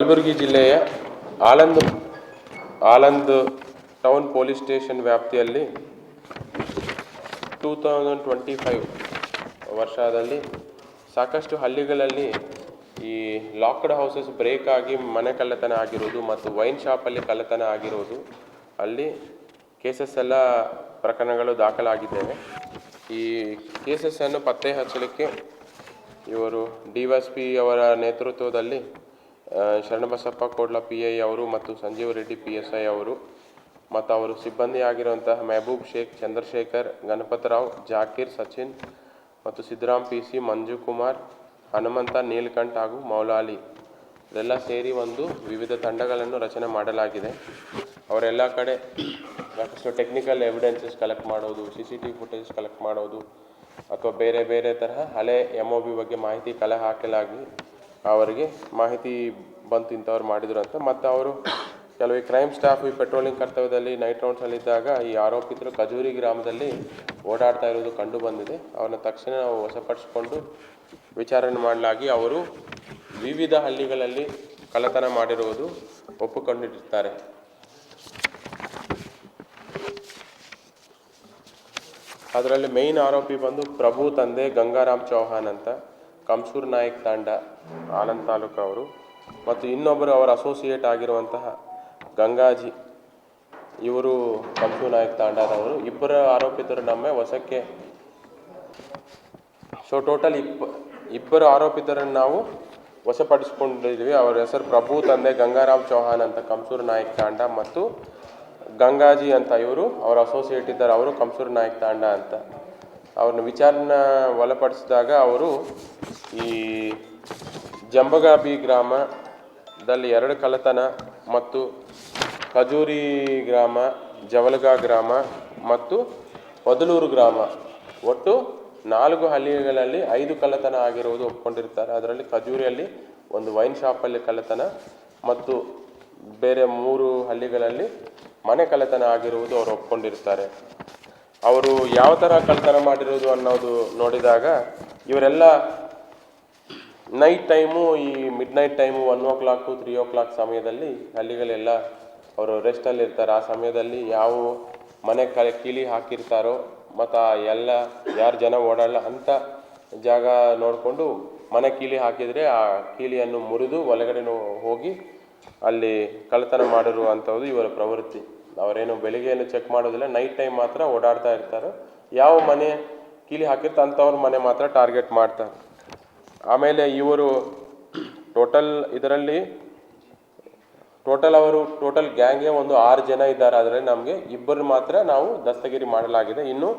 ಕಲಬುರಗಿ ಜಿಲ್ಲೆಯ Aland Aland town police station ವ್ಯಾಪ್ತಿಯಲ್ಲಿ two thousand twenty five ವರ್ಷದಲ್ಲಿ ಸಾಕಷ್ಟು ಹಳ್ಳಿಗಳಲ್ಲಿ ಈ ಲಾಕ್ಡ್ ಹೌಸಸ್ ಬ್ರೇಕ್ ಆಗಿ ಮನೆ ಕಳ್ಳತನ ಆಗಿರೋದು ಮತ್ತು ವೈನ್ ಶಾಪಲ್ಲಿ ಕಳ್ಳತನ ಆಗಿರೋದು, ಅಲ್ಲಿ ಕೇಸಸ್ ಎಲ್ಲ ಪ್ರಕರಣಗಳು ದಾಖಲಾಗಿದ್ದೇವೆ. ಈ ಕೇಸಸ್ಸನ್ನು ಪತ್ತೆ ಹಚ್ಚಲಿಕ್ಕೆ ಇವರು ಡಿ ಪಿ ಅವರ ನೇತೃತ್ವದಲ್ಲಿ ಶರಣಬಸಪ್ಪ ಕೋಡ್ಲ ಪಿ ಐ ಅವರು ಮತ್ತು Sanjeev Reddy P S I ಅವರು ಮತ್ತು ಅವರು ಸಿಬ್ಬಂದಿ ಆಗಿರುವಂತಹ ಮೆಹಬೂಬ್ ಶೇಖ್, ಚಂದ್ರಶೇಖರ್ ಗಣಪತರಾವ್ ಜಾಕಿರ್, ಸಚಿನ್ ಮತ್ತು ಸಿದ್ದರಾಮ್ ಪಿ ಸಿ ಮಂಜು ಕುಮಾರ್, ಹನುಮಂತ, ನೀಲ್ಕಂಠ್ ಹಾಗೂ ಮೌಲಾಲಿ. ಇದೆಲ್ಲ ಸೇರಿ ಒಂದು ವಿವಿಧ ತಂಡಗಳನ್ನು ರಚನೆ ಮಾಡಲಾಗಿದೆ. ಅವರೆಲ್ಲ ಕಡೆ ಸಾಕಷ್ಟು ಟೆಕ್ನಿಕಲ್ ಎವಿಡೆನ್ಸಸ್ ಕಲೆಕ್ಟ್ ಮಾಡೋದು C C T footage collect ಮಾಡೋದು ಅಥವಾ ಬೇರೆ ಬೇರೆ ತರಹ ಹಳೆ ಎಂ ಒ ಬಿ ಬಗ್ಗೆ ಮಾಹಿತಿ ಕಲೆ ಹಾಕಲಾಗಿ ಅವರಿಗೆ ಮಾಹಿತಿ ಬಂತು ಇಂಥವ್ರು ಮಾಡಿದ್ರು ಅಂತ. ಮತ್ತು ಅವರು ಕೆಲವು ಕ್ರೈಮ್ ಸ್ಟಾಫ್ ಈ ಪೆಟ್ರೋಲಿಂಗ್ ಕರ್ತವ್ಯದಲ್ಲಿ ನೈಟ್ ರೌಂಡ್ಸಲ್ಲಿದ್ದಾಗ ಈ ಆರೋಪಿತರು ಖಜೂರಿ ಗ್ರಾಮದಲ್ಲಿ ಓಡಾಡ್ತಾ ಇರೋದು ಕಂಡು ಬಂದಿದೆ. ಅವನ ತಕ್ಷಣ ನಾವು ವಶಪಡಿಸಿಕೊಂಡು ವಿಚಾರಣೆ ಮಾಡಲಾಗಿ ಅವರು ವಿವಿಧ ಹಳ್ಳಿಗಳಲ್ಲಿ ಕಳ್ಳತನ ಮಾಡಿರುವುದು ಒಪ್ಪಿಕೊಂಡಿರುತ್ತಾರೆ ಅದರಲ್ಲಿ ಮೇಯ್ನ್ ಆರೋಪಿ ಬಂದು ಪ್ರಭು ತಂದೆ ಗಂಗಾರಾಮ್ ಚೌಹಾನ್ ಅಂತ. ಕಂಸೂರ್ ನಾಯಕ್ ತಾಂಡ ಆನಂದ್ ತಾಲೂಕು ಅವರು ಮತ್ತು ಇನ್ನೊಬ್ಬರು ಅವರ ಅಸೋಸಿಯೇಟ್ ಆಗಿರುವಂತಹ ಗಂಗಾಜಿ. ಇವರು ಕಂಸೂರ್ ನಾಯಕ್ ತಾಂಡದವರು. ಇಬ್ಬರ ಆರೋಪಿತರು ನಮ್ಮ ವಶಕ್ಕೆ. ಸೊ ಟೋಟಲ್ ಇಪ್ಪ, ಇಬ್ಬರು ಆರೋಪಿತರನ್ನು ನಾವು ವಶಪಡಿಸಿಕೊಂಡಿದ್ದೀವಿ. ಅವರ ಹೆಸರು ಪ್ರಭು, ತಂದೆ ಗಂಗಾರಾಮ್ ಚೌಹಾನ್ ಅಂತ ಕಂಸೂರ್ ನಾಯಕ್ ತಾಂಡ ಮತ್ತು ಗಂಗಾಜಿ ಅಂತ ಇವರು, ಅವರ ಅಸೋಸಿಯೇಟ್ ಇದ್ದಾರೆ. ಅವರು ಕಂಸೂರ್ ನಾಯಕ್ ತಾಂಡ ಅಂತ. ಅವ್ರನ್ನ ವಿಚಾರನ ಒಳಪಡಿಸಿದಾಗ ಅವರು ಈ ಜಂಬಗಾಬಿ ಗ್ರಾಮದಲ್ಲಿ ಎರಡು ಕಳ್ಳತನ ಮತ್ತು ಖಜೂರಿ ಗ್ರಾಮ, ಜವಲಗಾ ಗ್ರಾಮ ಮತ್ತು ಹೊದಲೂರು ಗ್ರಾಮ. ಒಟ್ಟು ನಾಲ್ಕು ಹಳ್ಳಿಗಳಲ್ಲಿ ಐದು ಕಳ್ಳತನ ಆಗಿರುವುದು ಒಪ್ಕೊಂಡಿರ್ತಾರೆ. ಅದರಲ್ಲಿ ಖಜೂರಿಯಲ್ಲಿ ಒಂದು ವೈನ್ ಶಾಪಲ್ಲಿ ಕಳ್ಳತನ ಮತ್ತು ಬೇರೆ ಮೂರು ಹಳ್ಳಿಗಳಲ್ಲಿ ಮನೆ ಕಳ್ಳತನ ಆಗಿರುವುದು ಅವರು ಒಪ್ಕೊಂಡಿರ್ತಾರೆ. ಅವರು ಯಾವ ಥರ ಕಳ್ಳತನ ಮಾಡಿರೋದು ಅನ್ನೋದು ನೋಡಿದಾಗ ಇವರೆಲ್ಲ ನೈಟ್ ಟೈಮು ಈ midnight time one o'clock three o'clock ಸಮಯದಲ್ಲಿ ಹಳ್ಳಿಗಳೆಲ್ಲ ಅವರು ರೆಸ್ಟಲ್ಲಿ ಇರ್ತಾರೆ. ಆ ಸಮಯದಲ್ಲಿ ಯಾವ ಮನೆ ಕ ಕೀಲಿ ಹಾಕಿರ್ತಾರೋ ಮತ್ತು ಆ ಎಲ್ಲ ಯಾರು ಜನ ಓಡಾಡಲ್ಲ ಅಂತ ಜಾಗ ನೋಡಿಕೊಂಡು ಮನೆ ಕೀಲಿ ಹಾಕಿದರೆ ಆ ಕೀಲಿಯನ್ನು ಮುರಿದು ಒಳಗಡೆ ಹೋಗಿ ಅಲ್ಲಿ ಕಳ್ಳತನ ಮಾಡಿರುವಂಥದ್ದು ಇವರ ಪ್ರವೃತ್ತಿ. ಅವರೇನು ಬೆಳಿಗ್ಗೆ ಏನು ಚೆಕ್ ಮಾಡೋದಿಲ್ಲ ನೈಟ್ ಟೈಮ್ ಮಾತ್ರ ಓಡಾಡ್ತಾ ಇರ್ತಾರೆ. ಯಾವ ಮನೆ ಕೀಲಿ ಹಾಕಿರ್ತ ಅಂಥವ್ರ ಮನೆ ಮಾತ್ರ ಟಾರ್ಗೆಟ್ ಮಾಡ್ತಾರೆ. ಆಮೇಲೆ ಇವರು ಟೋಟಲ್ ಇದರಲ್ಲಿ ಟೋಟಲ್ ಅವರು ಟೋಟಲ್ ಗ್ಯಾಂಗೇ ಒಂದು ಆರು ಜನ ಇದ್ದಾರೆ. ಆದರೆ ನಮಗೆ ಇಬ್ಬರು ಮಾತ್ರ ನಾವು ದಸ್ತಗಿರಿ ಮಾಡಲಾಗಿದೆ. ಇನ್ನು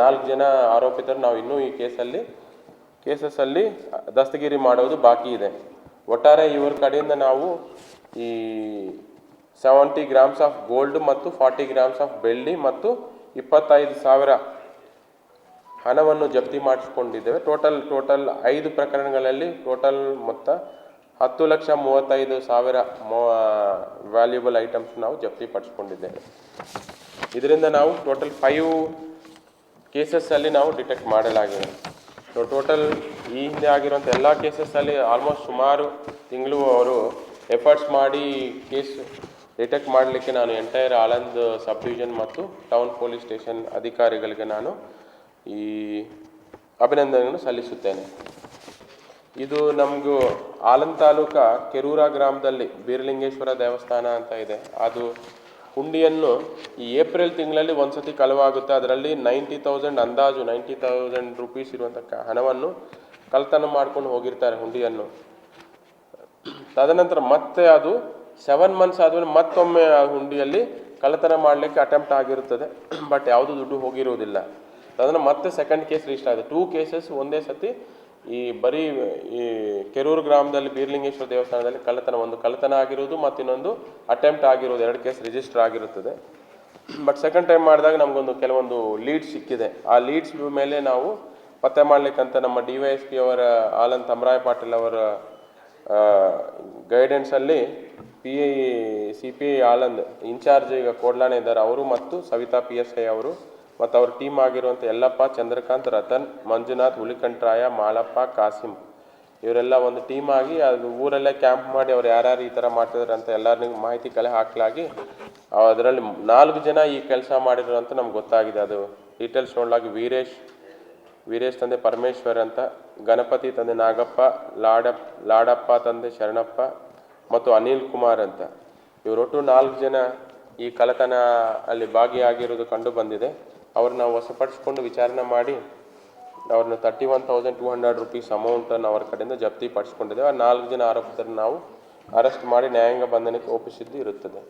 ನಾಲ್ಕು ಜನ ಆರೋಪಿತರು ನಾವು ಇನ್ನೂ ಈ ಕೇಸಲ್ಲಿ, ಕೇಸಸ್ಸಲ್ಲಿ ದಸ್ತಗಿರಿ ಮಾಡೋದು ಬಾಕಿ ಇದೆ. ಒಟ್ಟಾರೆ ಇವ್ರ ಕಡೆಯಿಂದ ನಾವು ಈ ಸೆವೆಂಟಿ ಗ್ರಾಮ್ಸ್ ಆಫ್ ಗೋಲ್ಡ್ ಮತ್ತು ಫಾರ್ಟಿ ಗ್ರಾಮ್ಸ್ ಆಫ್ ಬೆಳ್ಳಿ ಮತ್ತು ಇಪ್ಪತ್ತೈದು ಸಾವಿರ ಹಣವನ್ನು ಜಪ್ತಿ ಮಾಡಿಸ್ಕೊಂಡಿದ್ದೇವೆ. ಟೋಟಲ್ ಟೋಟಲ್ ಐದು ಪ್ರಕರಣಗಳಲ್ಲಿ ಟೋಟಲ್ ಮೊತ್ತ ಹತ್ತು ಲಕ್ಷ ಮೂವತ್ತೈದು ಸಾವಿರ ಮೋ ವ್ಯಾಲ್ಯೂಬಲ್ ಐಟಮ್ಸ್ ನಾವು ಜಪ್ತಿ ಪಡಿಸ್ಕೊಂಡಿದ್ದೇವೆ. ಇದರಿಂದ ನಾವು ಟೋಟಲ್ ಫೈವ್ ಕೇಸಸ್ಸಲ್ಲಿ ನಾವು ಡಿಟೆಕ್ಟ್ ಮಾಡಲಾಗಿದೆ. ಸೊ ಟೋಟಲ್ ಈ ಹಿಂದೆ ಆಗಿರುವಂಥ ಎಲ್ಲ ಕೇಸಸ್ಸಲ್ಲಿ ಆಲ್ಮೋಸ್ಟ್ ಸುಮಾರು ತಿಂಗಳು ಅವರು ಎಫರ್ಟ್ಸ್ ಮಾಡಿ ಕೇಸ್ ಡಿಟೆಕ್ಟ್ ಮಾಡಲಿಕ್ಕೆ ನಾನು ಎಂಟೈರ್ ಆಳಂದ್ ಸಬ್ ಡಿವಿಷನ್ ಮತ್ತು ಟೌನ್ ಪೊಲೀಸ್ ಸ್ಟೇಷನ್ ಅಧಿಕಾರಿಗಳಿಗೆ ನಾನು ಈ ಅಭಿನಂದನೆಯನ್ನು ಸಲ್ಲಿಸುತ್ತೇನೆ. ಇದು ನಮಗೂ ಆಲಂದ್ ತಾಲೂಕ ಕೆರೂರ ಗ್ರಾಮದಲ್ಲಿ ಬೀರಲಿಂಗೇಶ್ವರ ದೇವಸ್ಥಾನ ಅಂತ ಇದೆ. ಅದು ಹುಂಡಿಯನ್ನು ಈ ಏಪ್ರಿಲ್ ತಿಂಗಳಲ್ಲಿ ಒಂದ್ಸತಿ ಕಳವಾಗುತ್ತೆ. ಅದರಲ್ಲಿ ನೈಂಟಿ ತೌಸಂಡ್ ಅಂದಾಜು ನೈಂಟಿ ತೌಸಂಡ್ ರುಪೀಸ್ ಇರುವಂಥ ಹಣವನ್ನು ಕಳ್ತನ ಮಾಡ್ಕೊಂಡು ಹೋಗಿರ್ತಾರೆ ಹುಂಡಿಯನ್ನು. ತದನಂತರ ಮತ್ತೆ ಅದು ಸೆವೆನ್ ಮಂತ್ಸ್ ಆದಮೇಲೆ ಮತ್ತೊಮ್ಮೆ ಆ ಹುಂಡಿಯಲ್ಲಿ ಕಳ್ಳತನ ಮಾಡಲಿಕ್ಕೆ ಅಟೆಂಪ್ಟ್ ಆಗಿರುತ್ತದೆ. ಬಟ್ ಯಾವುದು ದುಡ್ಡು ಹೋಗಿರುವುದಿಲ್ಲ. ಅದನ್ನು ಮತ್ತೆ ಸೆಕೆಂಡ್ ಕೇಸ್ ರಿಜಿಸ್ಟರ್ ಆಗಿದೆ. ಟೂ ಕೇಸಸ್ ಒಂದೇ ಸತಿ ಈ ಬರೀ ಈ ಕೆರೂರು ಗ್ರಾಮದಲ್ಲಿ ಬೀರ್ಲಿಂಗೇಶ್ವರ ದೇವಸ್ಥಾನದಲ್ಲಿ ಕಳ್ಳತನ, ಒಂದು ಕಳ್ಳತನ ಆಗಿರುವುದು ಮತ್ತು ಇನ್ನೊಂದು ಅಟೆಂಪ್ಟ್ ಆಗಿರುವುದು. ಎರಡು ಕೇಸ್ ರಿಜಿಸ್ಟರ್ ಆಗಿರುತ್ತದೆ. ಬಟ್ ಸೆಕೆಂಡ್ ಟೈಮ್ ಮಾಡಿದಾಗ ನಮಗೊಂದು ಕೆಲವೊಂದು ಲೀಡ್ ಸಿಕ್ಕಿದೆ. ಆ ಲೀಡ್ಸ್ ಮೇಲೆ ನಾವು ಪತ್ತೆ ಮಾಡ್ಲಿಕ್ಕಂತ ನಮ್ಮ ಡಿ ವೈ ಎಸ್ ಪಿ ಅವರ, ಆಲನ್ ತಮರಾಯ ಪಾಟೀಲ್ ಅವರ ಗೈಡೆನ್ಸಲ್ಲಿ P I C P I Aland incharge ಈಗ ಕೋಡ್ಲಾನೆ ಇದ್ದಾರೆ. ಅವರು ಮತ್ತು ಸವಿತಾ ಪಿ ಎಸ್ ಐ ಅವರು ಮತ್ತು ಅವ್ರ ಟೀಮ್ ಆಗಿರುವಂಥ ಯಲ್ಲಪ್ಪ, ಚಂದ್ರಕಾಂತ್, ರತನ್, ಮಂಜುನಾಥ್ ಹುಲಿಕಂಟ್ರಾಯ ಮಾಳಪ್ಪ, ಕಾಸಿಂ. ಇವರೆಲ್ಲ ಒಂದು ಟೀಮ್ ಆಗಿ ಅದು ಊರಲ್ಲೇ ಕ್ಯಾಂಪ್ ಮಾಡಿ ಅವ್ರು ಯಾರ್ಯಾರು ಈ ಥರ ಮಾಡ್ತಿದ್ದಾರೆ ಅಂತ ಎಲ್ಲರಿಗೂ ಮಾಹಿತಿ ಕಲೆ ಹಾಕಲಾಗಿ ಅದರಲ್ಲಿ ನಾಲ್ಕು ಜನ ಈ ಕೆಲಸ ಮಾಡಿದ್ರು ಅಂತ ನಮ್ಗೆ ಗೊತ್ತಾಗಿದೆ. ಅದು ಡೀಟೇಲ್ಸ್ ನೋಡಲಾಗಿ ವೀರೇಶ್ ವೀರೇಶ್ ತಂದೆ ಪರಮೇಶ್ವರ್ ಅಂತ, ಗಣಪತಿ ತಂದೆ ನಾಗಪ್ಪ ಲಾಡಪ್ಪ ಲಾಡಪ್ಪ ತಂದೆ ಶರಣಪ್ಪ ಮತ್ತು ಅನಿಲ್ ಕುಮಾರ್ ಅಂತ. ಇವರೊಟ್ಟು ನಾಲ್ಕು ಜನ ಈ ಕಳ್ಳತನ ಅಲ್ಲಿ ಭಾಗಿಯಾಗಿರೋದು ಕಂಡು ಬಂದಿದೆ. ಅವ್ರನ್ನ ವಶಪಡಿಸ್ಕೊಂಡು ವಿಚಾರಣೆ ಮಾಡಿ ಅವ್ರನ್ನ thirty one thousand two hundred rupees ಅಮೌಂಟನ್ನು ಅವರ ಕಡೆಯಿಂದ ಜಪ್ತಿ ಪಡಿಸ್ಕೊಂಡಿದ್ದೇವೆ. ಆ ನಾಲ್ಕು ಜನ ಆರೋಪಿತರನ್ನು ನಾವು ಅರೆಸ್ಟ್ ಮಾಡಿ ನ್ಯಾಯಾಂಗ ಬಂಧನಕ್ಕೆ ಒಪ್ಪಿಸಿದ್ದು ಇರುತ್ತದೆ.